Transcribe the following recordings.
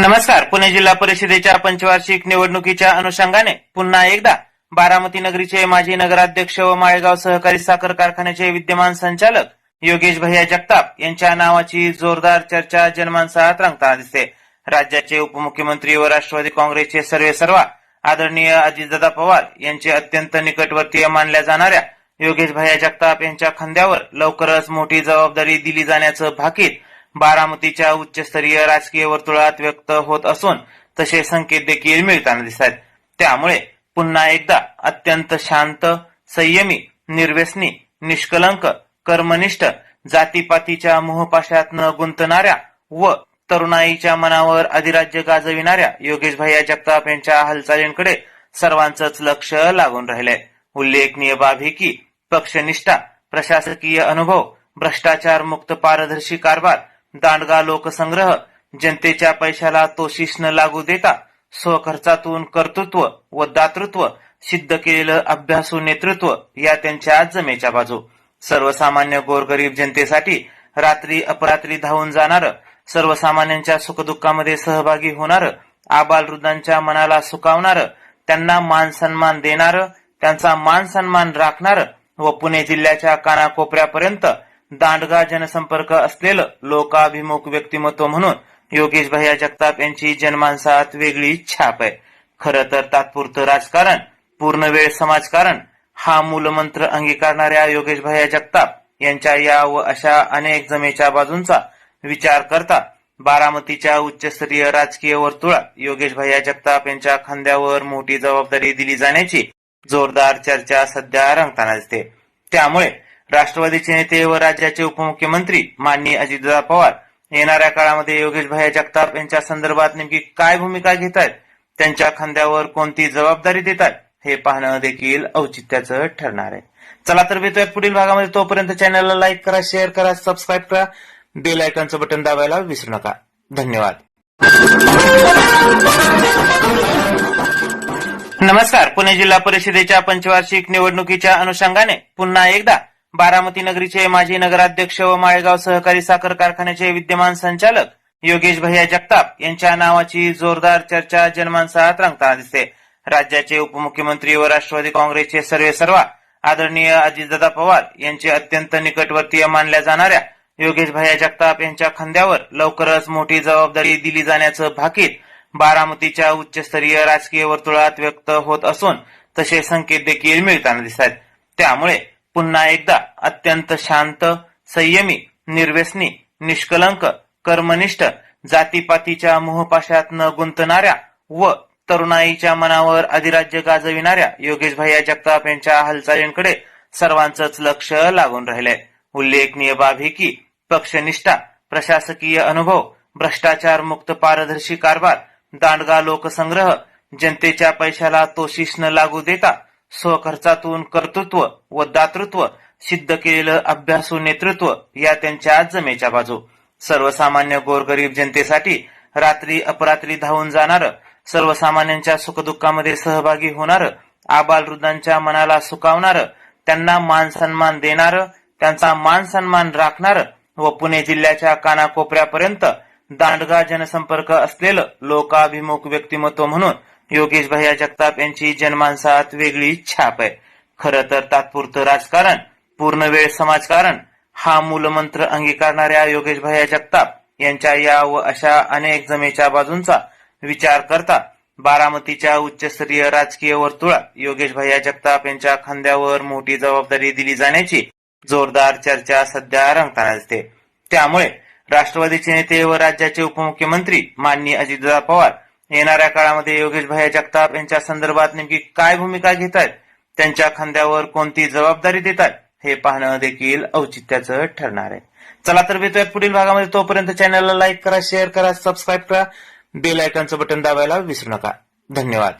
नमस्कार. पुणे जिल्हा परिषदेच्या पंचवार्षिक निवडणुकीच्या अनुषंगाने पुन्हा एकदा बारामती नगरीचे माजी नगराध्यक्ष व माळेगाव सहकारी साखर कारखान्याचे विद्यमान संचालक योगेश भैया जगताप यांच्या नावाची जोरदार चर्चा जनमानसात रंगताना दिसते. राज्याचे उपमुख्यमंत्री व राष्ट्रवादी काँग्रेसचे सर्वे सर्वा आदरणीय अजितदादा पवार यांचे अत्यंत निकटवर्तीय मानल्या जाणाऱ्या योगेश भैया जगताप यांच्या खांद्यावर लवकरच मोठी जबाबदारी दिली जाण्याचं भाकीत बारामतीच्या उच्चस्तरीय राजकीय वर्तुळात व्यक्त होत असून तसे संकेत देखील मिळताना दिसत आहेत त्यामुळे पुन्हा एकदा अत्यंत शांत संयमी निर्व्यसनी निष्कलंक कर्मनिष्ठ जातीपातीच्या मोहपाशात न गुंतणाऱ्या व तरुणाईच्या मनावर अधिराज्य गाजविणाऱ्या योगेश भैया जगताप यांच्या हालचालींकडे सर्वांचंच लक्ष लागून राहिलंय. उल्लेखनीय बाब ही की पक्षनिष्ठा प्रशासकीय अनुभव भ्रष्टाचार मुक्त पारदर्शी कारभार दांडगा लोकसंग्रह जनतेच्या पैशाला तो न लागू देता स्वखर्चातून कर्तृत्व व दातृत्व सिद्ध केलेलं अभ्यासू नेतृत्व या त्यांच्या जमेच्या बाजू. सर्वसामान्य गोरगरीब जनतेसाठी रात्री अपरात्री धावून जाणारं सर्वसामान्यांच्या सुखदुःखामध्ये सहभागी होणारं आबाल वृद्धांच्या मनाला सुकावणारं त्यांना मान सन्मान देणारं त्यांचा मान सन्मान राखणारं व पुणे जिल्ह्याच्या कानाकोपऱ्यापर्यंत दांडगा जनसंपर्क असलेलं लोकाभिमुख व्यक्तिमत्व म्हणून योगेश भैया जगताप यांची जनमानसात वेगळी छाप आहे. खरं तर तात्पुरतं राजकारण पूर्ण वेळ समाजकारण हा मूलमंत्र अंगीकारणाऱ्या योगेश भैया जगताप यांच्या या व अशा अनेक जमेच्या बाजूंचा विचार करता बारामतीच्या उच्चस्तरीय राजकीय वर्तुळात योगेश भैया जगताप यांच्या खांद्यावर मोठी जबाबदारी दिली जाण्याची जोरदार चर्चा सध्या रंगताना दिसते. त्यामुळे राष्ट्रवादीचे नेते व राज्याचे उपमुख्यमंत्री माननीय अजितदादा पवार येणाऱ्या काळामध्ये योगेश भाया जगताप यांच्या संदर्भात नेमकी काय भूमिका घेत आहेत त्यांच्या खांद्यावर कोणती जबाबदारी देत आहेत हे पाहणं देखील औचित्याचं ठरणार आहे. चला तर भेटूयात पुढील भागामध्ये. तोपर्यंत चॅनलला लाईक करा शेअर करा सबस्क्राईब करा. बेल आयकॉनचं बटन दाबायला विसरू नका. धन्यवाद. नमस्कार. पुणे जिल्हा परिषदेच्या पंचवार्षिक निवडणुकीच्या अनुषंगाने पुन्हा एकदा बारामती नगरीचे माजी नगराध्यक्ष व माळेगाव सहकारी साखर कारखान्याचे विद्यमान संचालक योगेश भैया जगताप यांच्या नावाची जोरदार चर्चा जनमानसात रंगताना दिसते. राज्याचे उपमुख्यमंत्री व राष्ट्रवादी काँग्रेसचे सर्वे सर्वा आदरणीय अजितदादा पवार यांचे अत्यंत निकटवर्तीय मानल्या जाणाऱ्या योगेश भैया जगताप यांच्या खांद्यावर लवकरच मोठी जबाबदारी दिली जाण्याचं भाकीत बारामतीच्या उच्चस्तरीय राजकीय वर्तुळात व्यक्त होत असून तसे संकेत देखील मिळताना दिसत आहेत. त्यामुळे पुन्हा एकदा अत्यंत शांत संयमी निर्व्यसनी निष्कलंक कर्मनिष्ठ जातीपातीच्या मोहपाशात न गुंतणाऱ्या व तरुणाईच्या मनावर अधिराज्य गाजविणाऱ्या योगेश भैया जगताप यांच्या हालचालींकडे सर्वांचंच लक्ष लागून राहिले. उल्लेखनीय बाब ही की पक्षनिष्ठा प्रशासकीय अनुभव भ्रष्टाचार मुक्त पारदर्शी कारभार दांडगा लोकसंग्रह जनतेच्या पैशाला तोशिष न लागू देता स्वखर्चातून कर्तृत्व व दातृत्व सिद्ध केलेलं अभ्यासू नेतृत्व या त्यांच्या जमेच्या बाजू. सर्वसामान्य गोरगरीब जनतेसाठी रात्री अपरात्री धावून जाणारं सर्वसामान्यांच्या सुखदुःखामध्ये सहभागी होणारं आबाल वृद्धांच्या मनाला सुकावणारं त्यांना मान सन्मान देणारं त्यांचा मान सन्मान राखणारं व पुणे जिल्ह्याच्या कानाकोपऱ्यापर्यंत दांडगा जनसंपर्क असलेलं लोकाभिमुख व्यक्तिमत्व म्हणून योगेश भैया जगताप यांची जनमानसात वेगळी छाप आहे. खरं तर तात्पुरतं राजकारण पूर्ण वेळ समाजकारण हा मूलमंत्र अंगीकारणाऱ्या योगेश भैया जगताप यांच्या या व अशा अनेक जमेच्या बाजूंचा विचार करता बारामतीच्या उच्चस्तरीय राजकीय वर्तुळात योगेश भैया जगताप यांच्या खांद्यावर मोठी जबाबदारी दिली जाण्याची जोरदार चर्चा सध्या रंगताना दिसते. त्यामुळे राष्ट्रवादीचे नेते व राज्याचे उपमुख्यमंत्री माननीय अजितदादा पवार येणाऱ्या काळामध्ये योगेश भैया जगताप यांच्या संदर्भात नेमकी काय भूमिका घेत आहेत त्यांच्या खांद्यावर कोणती जबाबदारी देत आहेत हे पाहणं देखील औचित्याचं ठरणार आहे. चला तर भेटूयात पुढील भागामध्ये. तोपर्यंत चॅनलला लाईक करा शेअर करा सबस्क्राईब करा. बेल आयकॉनचं बटन दाबायला विसरू नका. धन्यवाद.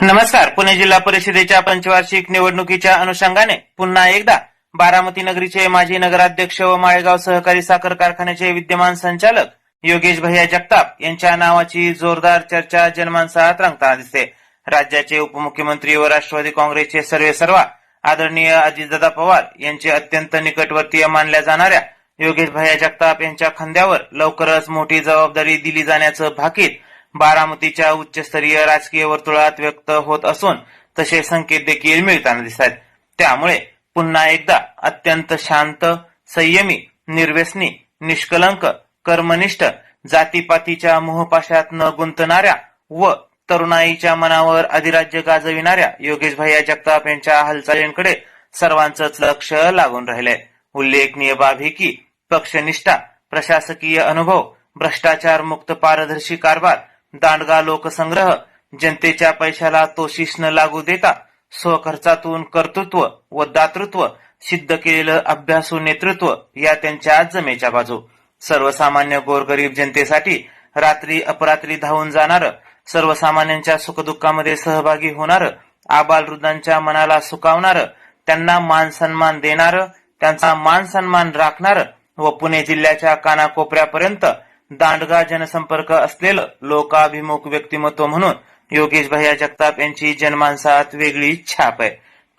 नमस्कार. पुणे जिल्हा परिषदेच्या पंचवार्षिक निवडणुकीच्या अनुषंगाने पुन्हा एकदा बारामती नगरीचे माजी नगराध्यक्ष व माळेगाव सहकारी साखर कारखान्याचे विद्यमान संचालक योगेश भैया जगताप यांच्या नावाची जोरदार चर्चा जनमानसात रंगताना दिसते. राज्याचे उपमुख्यमंत्री व राष्ट्रवादी काँग्रेसचे सर्वे सर्वा आदरणीय अजितदादा पवार यांचे अत्यंत निकटवर्तीय मानल्या जाणाऱ्या योगेश भैया जगताप यांच्या खांद्यावर लवकरच मोठी जबाबदारी दिली जाण्याचं भाकीत बारामतीच्या उच्चस्तरीय राजकीय वर्तुळात व्यक्त होत असून तसे संकेत देखील मिळताना दिसतात त्यामुळे पुन्हा एकदा अत्यंत शांत संयमी निर्व्यसनी निष्कलंक कर्मनिष्ठ जातीपातीच्या मोहपाशात न गुंतणाऱ्या व तरुणाईच्या मनावर अधिराज्य गाजविणाऱ्या योगेश भैया जगताप यांच्या हालचालींकडे सर्वांचंच लक्ष लागून राहिले. उल्लेखनीय बाब ही की पक्षनिष्ठा प्रशासकीय अनुभव भ्रष्टाचार मुक्त पारदर्शी कारभार दांडगा लोकसंग्रह जनतेच्या पैशाला तोशिष न लागू देता स्वखर्चातून कर्तृत्व व दातृत्व सिद्ध केलेलं अभ्यासू नेतृत्व या त्यांच्या जमेच्या बाजू. सर्वसामान्य गोरगरीब जनतेसाठी रात्री अपरात्री धावून जाणार सर्वसामान्यांच्या सुखदुःखामध्ये सहभागी होणार आबालवृद्धांच्या मनाला सुकावणार त्यांना मान सन्मान देणार त्यांचा मान सन्मान राखणार व पुणे जिल्ह्याच्या कानाकोपऱ्यापर्यंत दांडगा जनसंपर्क असलेलं लोकाभिमुख व्यक्तिमत्व म्हणून योगेश भैया जगताप यांची जनमानसात वेगळी छाप आहे.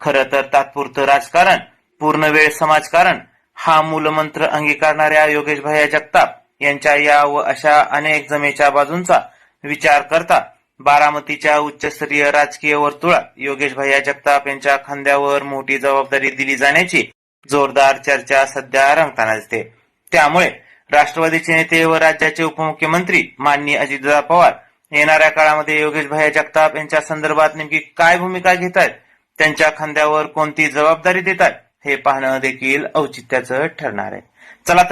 खरं तर तात्पुरतं राजकारण पूर्ण वेळ समाजकारण हा मूलमंत्र अंगीकारणाऱ्या योगेश भैया जगताप यांच्या या व अशा अनेक जमेच्या बाजूंचा विचार करता बारामतीच्या उच्चस्तरीय राजकीय वर्तुळात योगेश भैया जगताप यांच्या खांद्यावर मोठी जबाबदारी दिली जाण्याची जोरदार चर्चा सध्या रंगताना दिसते. त्यामुळे राष्ट्रवादीचे नेते व राज्याचे उपमुख्यमंत्री माननीय अजितदादा पवार येणाऱ्या काळामध्ये योगेश भाई जगताप यांच्या संदर्भात नेमकी काय भूमिका घेत आहेत त्यांच्या खांद्यावर कोणती जबाबदारी देत आहेत हे पाहणं देखील औचित्याचं ठरणार आहे. चला तर